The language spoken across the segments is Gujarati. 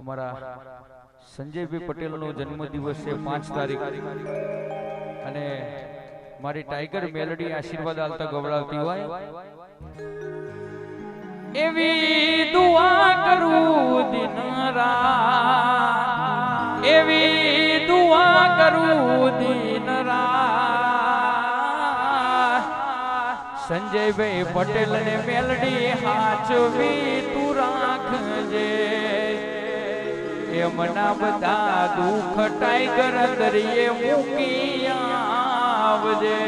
અમારા સંજયભાઈ પટેલનો જન્મદિવસ છે પાંચ તારીખ. અને મારી ટાઈગર મેલડી આશીર્વાદ આલતા ગવડાવતી હોય. એવી દુઆ કરું દિન રા એવી દુઆ કરું દિન સંજયભાઈ પટેલ ને મેલડી હાચવી તું રાખજે. એમના બધા દુઃખ ટાઈગર દરિયે મૂકી આવજે.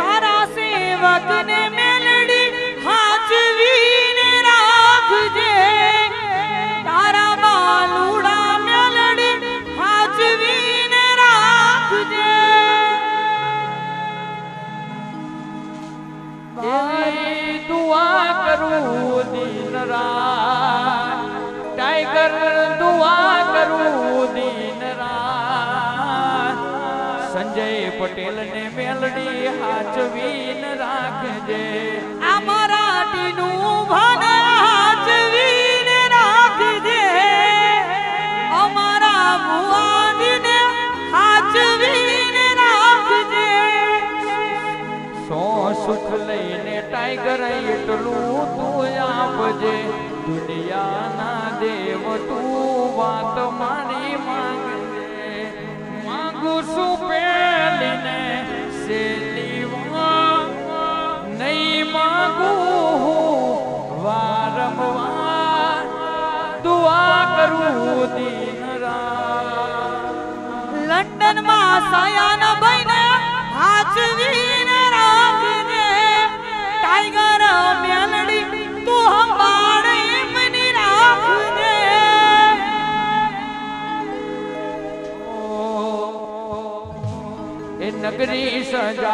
તારા સેવકને મેલડી હાચવીને રાખજે. તારા બાલુડા મેલડી હાચવીને રાખજે. એવી દુઆ કરું દિન રાત પટેલ ને મેલડી હાચવીન રાખજે. આ મરાઠીનું ભન હાચવીન રાખજે. અમારા ભુવાજીને હાચવીન રાખજે. સો સુખ લઈને ટાઈગર એટલું તું આપજે. દુનિયાના દેવ તું વાત મારી માંગજે. માંગુ છું વાત નહીં માગું વારંવાર. દુઆ કરું દિન રાત. લંડનમાં સયાન બહીને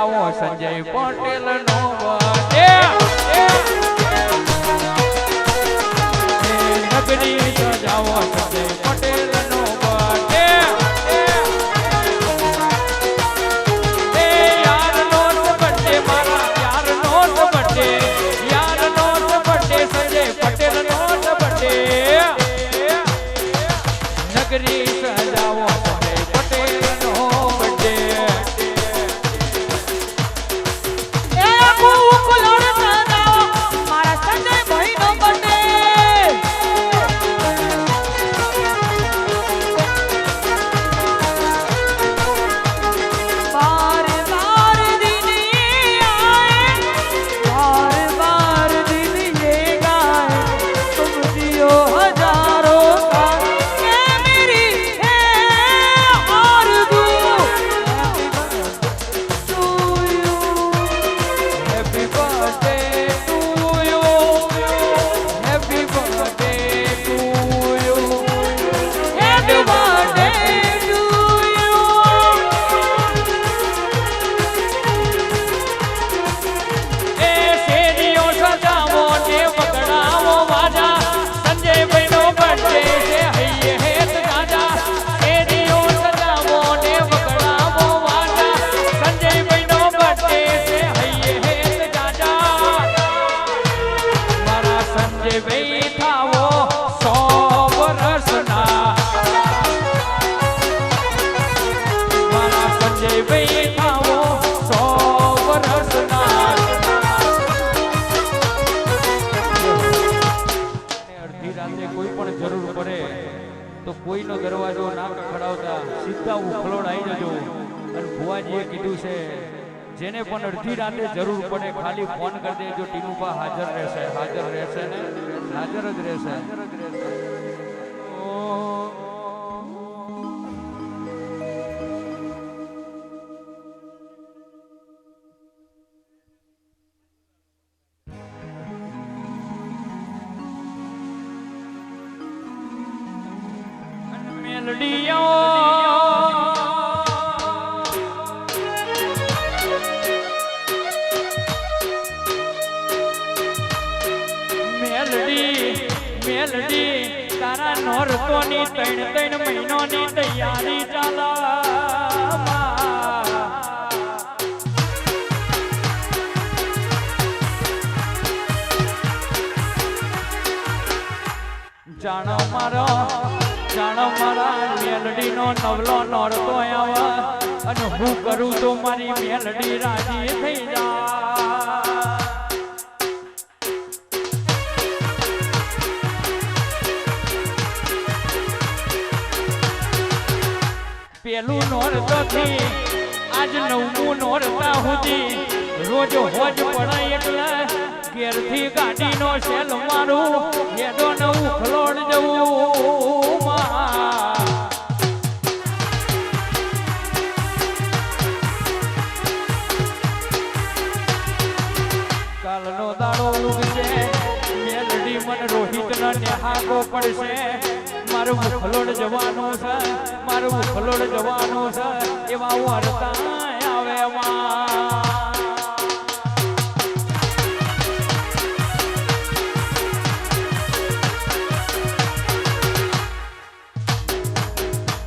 સજાવો સંજય પટેલ નો કોઈનો દરવાજો ના ખડાવતા સીધા ઉખલોડ આવી જજો. અને ભુવાજીએ કીધું છે જેને પણ અડધી રાતે જરૂર પડે ખાલી ફોન કરી દેજો ટીનુપા હાજર રહેશે હાજર રહેશે ને? હાજર જ રહેશે. મેલડીઓ મેલડી તારા નોરતોની ત્રણ ત્રણ મહિનોની તૈયારી ચાલા જાણો મારો મારા મેલડીનો નવલો નોરતો આવે. અને હું કરું તો મારી મેલડી રાજી થઈ જાય પેલું નોરતો થી, આજ નવમું નોરતા સુધી. રોજ હોજ પડે એટલે ઘેરથી ગાડીનો સેલ મારું, હેડો નવું ખલોડ જવું કાલનો દાડો ઉગશે, મેલડી મન રોહિત ન નેહાકો પડશે. મારું મુખલોડ જવાનું છે, મારું મુખલોડ જવાનું છે, એવા વાર્તા આવે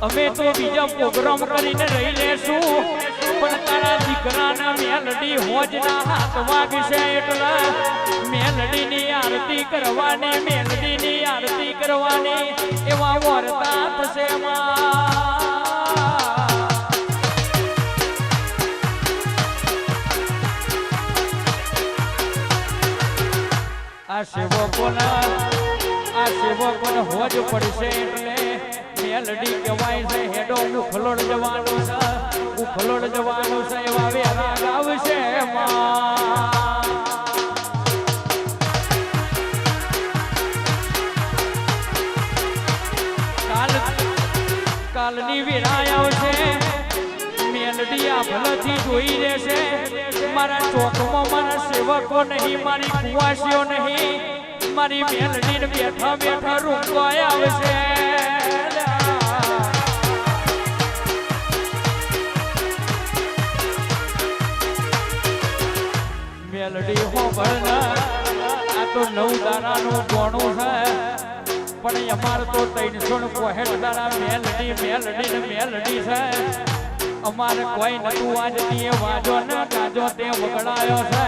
અમે તો બીજા પ્રોગ્રામ કરીને રહી લેશું. પણ તારા દીકરાના મેલડી હોજના હાથ વાગશે એટલે. મેલડીની આરતી કરવાની, મેલડીની આરતી કરવાની, એવા વરતા થશે માં. આ સેવકોના, આ સેવકોને હોજ પડશે એટલે મેલડી કહેવાય છે, હેડો ઉખલોડ જવાનું છે ઉખલોડ જવાનું છે, એવા વેરા ગાવશે માં કાલ કાલની વિરાય આવશે, મેલડી આભલાથી જોઈ રહેશે, મારા ચોકમાં મારા સેવકો નહીં, મારી કુવાસીઓ નહીં, મારી મેલડી બેઠા બેઠા રૂંકવાય આવશે. મેલડી હોભળ આ તો નવ દારાનું ગોણું છે પણ અમાર તો ત્રણસો ને પોહેઠ દાડા મેલડી મેલડી ને મેલડી છે. અમારે કોઈ નતું વાજતી, એ વાજો ને કાજો તે વગડાયો છે.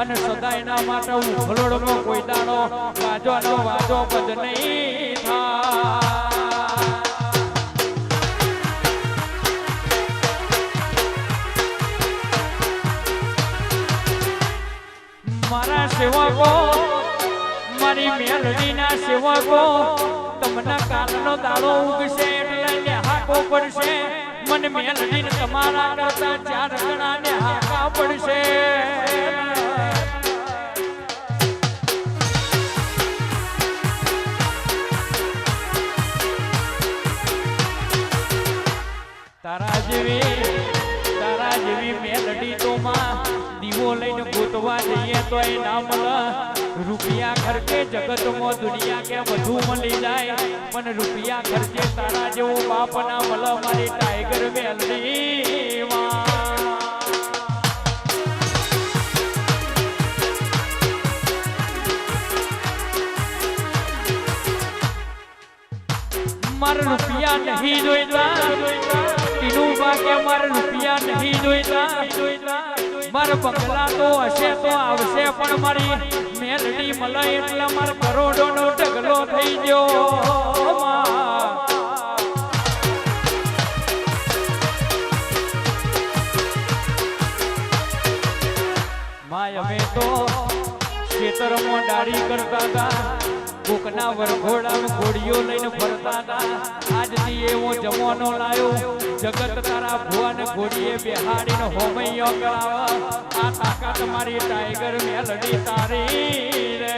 અને સદાય ના માટે ઉખલોડમાં કોઈ દાડો વાજો નો વાજો બજ નહીં થાય. મારા સેવકો, મારી મેલડીના સેવકો, તમને કાલનો દાડો ઉગશે એટલે નેહાકો પડશે. મને મેલડીને તમારા કરતા ચાર ગણા નેહાકા પડશે. જગતમાં દુનિયા કે બધું મળી જાય, પણ રૂપિયા ખર્ચે તારા જેવો બાપ ના મળે મારી ટાઈગર મેલડી મારે રૂપિયા નહીં જોઈતા. ટીનું કે મારે રૂપિયા નહીં જોઈતા. મારે બંગલા તો હશે તો આવશે પણ મારી મેલડી મળે એટલે માર કરોડો નો ઢગલો થઈ ગયો. માય અમે તો ખેતરમાં ડાળી કરતા હતા કોકના વરઘોડા ઘોડીઓ લઈને ફરતા હતા. આજથી એવો જમવાનો લાયો. જગત તારા ભુવાને ઘોડીએ બેહાડીને હોમૈયો કરાવ આ તાકાત મારી ટાઈગર મેલડી તારી રે.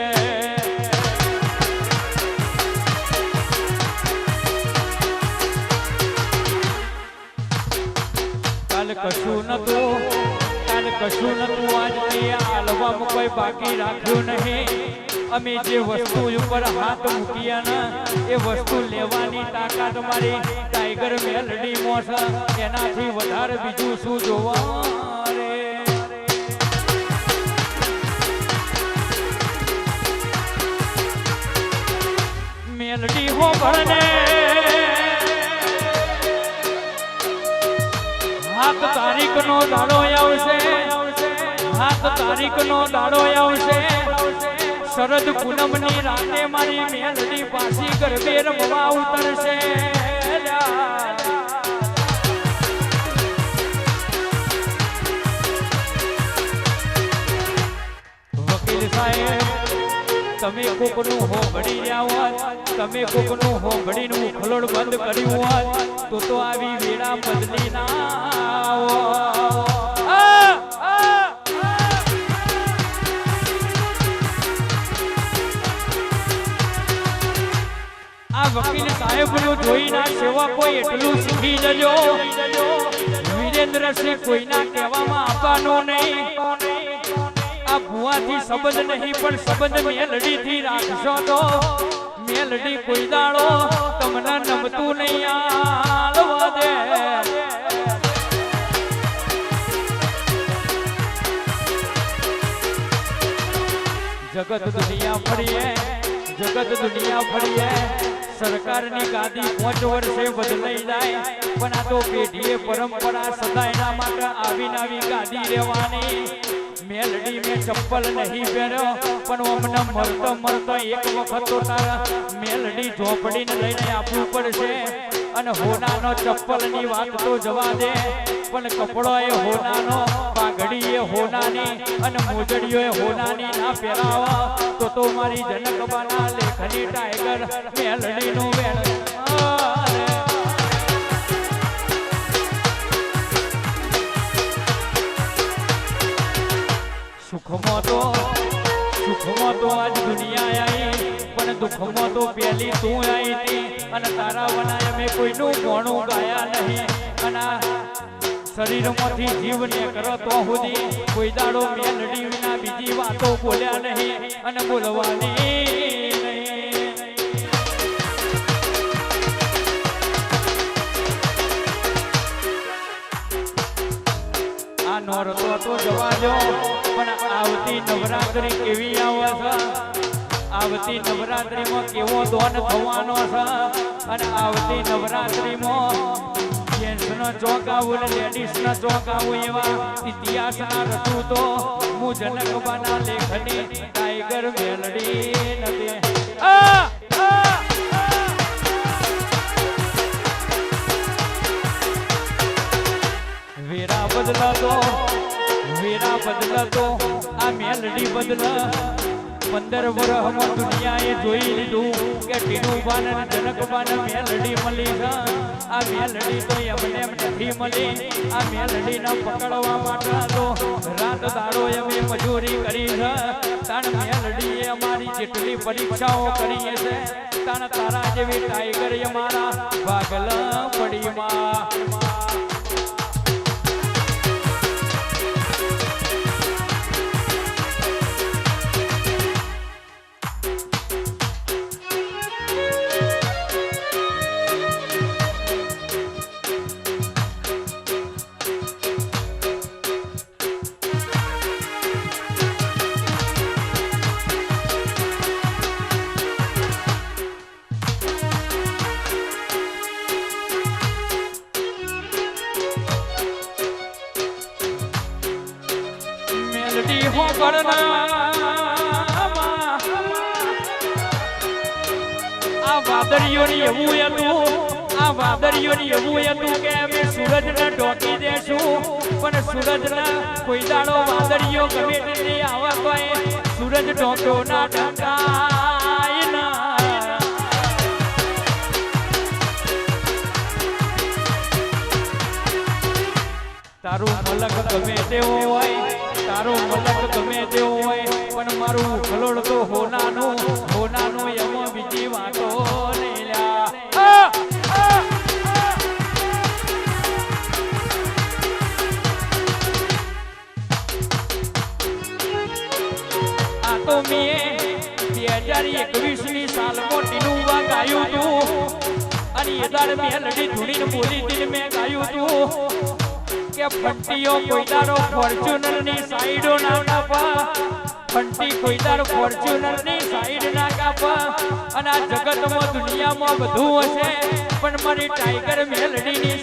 કાલ કશું નતું. કાલ કશું નતું. આજથી આ હાલવામાં કોઈ બાકી રાખ્યું નહીં. અમે જે વસ્તુ ઉપર હાથ મૂક્યા ને, એ વસ્તુ લેવાની તાકાત મારી ટાઈગર મેલડી મોસ, એનાથી વધારે બીજું શું જોવા મેલડી હો ભણે. હાથ તારીખ નો દાડો આવશે, હાથ તારીખ નો દાડો આવશે. શરદ પૂનમની રાતે મારી મેલની પાછી ગરબે રમવા ઉતરશે. વકીલ સાહેબ, તમે કોકનું હોંભળી રહ્યા હોત તમે કોકનું હોંભળીનું ખલોડ બંધ કર્યું હોત, તો તો આવી વેળા બદલી ના સાહેબનું જોઈને સેવા કોઈ એટલું શીખી જજો. વીરેન્દ્રસિંહ કોઈના કહેવામાં આપવાનું નહીં. આ ભુવાથી સંબંધ નહીં, પણ સંબંધ મેલડીથી રાખશો તો. મેલડી કોઈ દાડો તમને નમતું નહીં આલવા દે જગત દુનિયા ફરીએ જગત દુનિયા ફરીએ સરકારની ગાદી પાંચ વર્ષે બદલાઈ જાય. પણ આ તો પેઢીએ પરંપરા સદાયના માટે આવીને આવી ગાદી રહેવાની મેલડી મેં ચપ્પલ નહીં પહેર્યો પણ અમને મરતો મરતો એક વખત તો તારા મેલડી ઝોપડીને લઈને આપવું પડશે. અને હોનાનો ચપ્પલની વાત તો જવા દે. પણ કપડો એ હોનાનો પાઘડી એ હોનાની અને મોજડીઓ એ હોનાની ના પહેરાવા. તો તો મારી જનકબાના લેખની ટાઈગર મેલડીનું વેણ. સુખમાં તો સુખમાં તો આજ દુનિયા આવી પણ દુઃખમાં તો પેલી તું આવી હતી અને તારા વનાય મેં કોઈનું ગોણું ગાયા નહીં અને શરીરમાંથી જીવ ને કરો તો સુધી કોઈ દાડો મેલડી વિના બીજી વાતો બોલ્યા નહીં અને બોલવાની આ નોરતો તો જવા દો, પણ આવતી નવરાત્રી કેવી આવે આવતી નવરાત્રીમાં કેવો દોન થવાનો છે? અને આવતી નવરાત્રીમાં જેન્ટ્સનો ચોક આવું ને લેડીઝનો ચોક આવું એવા ઇતિહાસના રચું તો હું ટાઈગર મેલડી આ આ આ. વેરા બદલા તો આ મેલડી બદલા. પંદર વર્ષમાં દુનિયાએ જોઈ લીધું કે ટીનુબાન અને જનકબાન મેલડી મળી આ મેલડી તો એમને એમ નથી મળી. આ મેલડીને પકડવા માટે તો રાત દાડો અમે મજૂરી કરી છે. તાણ મેલડીએ અમારી જેટલી પરીક્ષાઓ કરી છે. તાણ તારા જેવી ટાઈગર અમારા ભાગલા પડીમાં. આ વાદળીઓની એવું હતું. આ વાદળીઓની એવું હતું કે અમે સૂરજને ઢોકી દેશું. પણ સૂરજને કોઈ દાડો વાદળીઓ ગમે તે આવા કોઈ સૂરજ ઢોક્યો ના ઢંકાય ના. તારું મલક ગમે તેવો હોય, તારું મલક ગમે તેવો હોય, પણ મારું ખલોડ તો હોનાનું હોનાનું એમાં બીજી વાતો તો મેં બે હજાર એકવીસની સાલમાં ટીનુવા ગાયું તું. અને એ દાડે મેલડી ધૂણીને બોલી હતી મેં ગાયું તું. કે ફંટીઓ કોઈદારો ફોર્ચ્યુનરની સાઈડો ના કાપા. ફંટી કોઈદાર ફોર્ચ્યુનરની સાઈડ ના કાપા. અને આ જગતમાં દુનિયામાં બધું હશે. પણ મારી ટાઈગર મેલડી ની